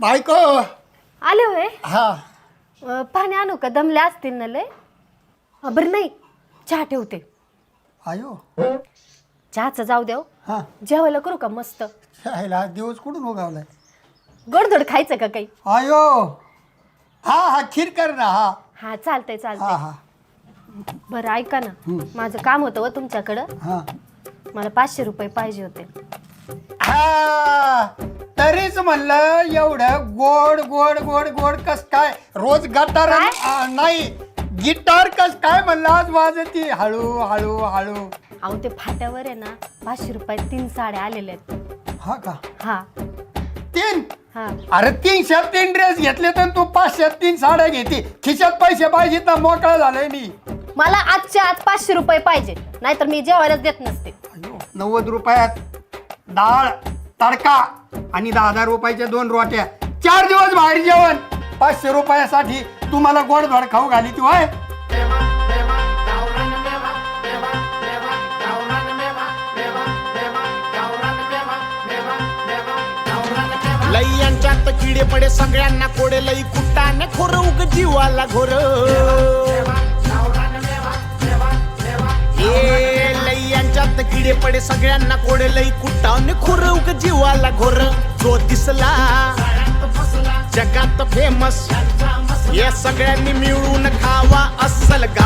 बायको. आले होय? हा. अं, पाणी आणू का? दमले असतील ना लय? अं, बरं नाही चहा ठेवते. आयो. चहाचं जाऊ द्या हो. हा जेवायला करू का मस्त? शाळेला दिवस कुठून उगावलाय? गोडधोड खायचं का काही? आयो. हा हा खीर कर ना हा. हा चालतंय हा चालतंय. हा बरं ऐका ना. माझं काम होतं व तुमच्याकडं. हा. मला पाचशे रुपये पाहिजे होते. हा. म्हणलं एवढं गोड गोड गोड गोड कस काय? रोज गटार? आ, नाही गिटार कस काय म्हणलं आज वाजती? हळू हळू हळू. अहो ते फाट्यावर आहे ना पाचशे रुपये तीन साड्या आलेल्या आहेत. हा का? हा. तीन? हा. अरे तीनशे तीन ड्रेस घेतले तर तू पाचशे तीन साड्या घेते. खिशात पैसे पाहिजेत ना मोकळा झालोय मी. मला आजच्या आज पाचशे रुपये पाहिजे नाहीतर मी जेवायलाच देत नसते. अयो, नव्वद रुपयात. डाळ तडका आणि दहा हजार रुपयाच्या दोन रोट्या. चार दिवस बाहेर जेवण. पाचशे रुपयासाठी तुम्हाला गोड धोड खाऊ घाली ती होय. लई यांच्यात किडे पडे सगळ्यांना कोडे लई कुट्टाने खोर उग जीवाला घोर. ए लई यांच्यात किडे पडे सगळ्यांना कोडे लई जीवाला घोर जो दिसला जगात फेमस या सगळ्यांनी मिळून खावा असल गावरान